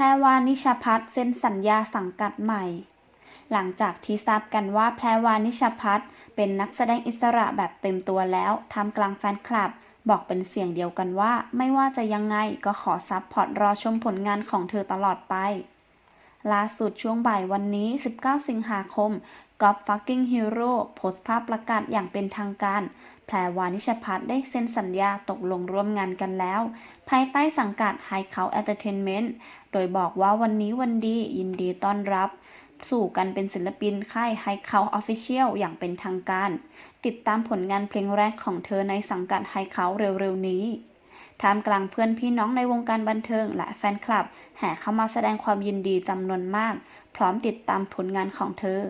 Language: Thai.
รวานิชพัฒน์เซ็นสัญญาสังกัดใหม่ หลังจากที่ทราบกันว่าแพรวานิชพัฒน์เป็นนักแสดงอิสระแบบเต็มตัวแล้วทำกลางแฟนคลับ บอกเป็นเสียงเดียวกันว่า ไม่ว่าจะยังไงก็ขอซับพอร์ตรอชมผลงานของเธอตลอดไป ล่าสุดช่วงบ่ายวันนี้ 19 สิงหาคมกอ f ฟักกิ้งฮีโร่โพสต์ภาพประกาศอย่างเป็นทางการ แพรวานิชพัฒน์ได้เซ็นสัญญาตกลงร่วมงานกันแล้ว ภายใต้สังกัด High c o u n Entertainment โดยบอกว่าวันนี้วันดียินดีต้อนรับ สู่กันเป็นศิลปินค่าย High c o u n Official อย่างเป็นทางการ ติดตามผลงานเพลงแรกของเธอในสังกัด High c o u n เร็วๆนี้ ท่ามกลางเพื่อนพี่น้องในวงการบันเทิง และแฟนคลับ แห่เข้ามาแสดงความยินดีจำนวนมาก พร้อมติดตามผลงานของเธอ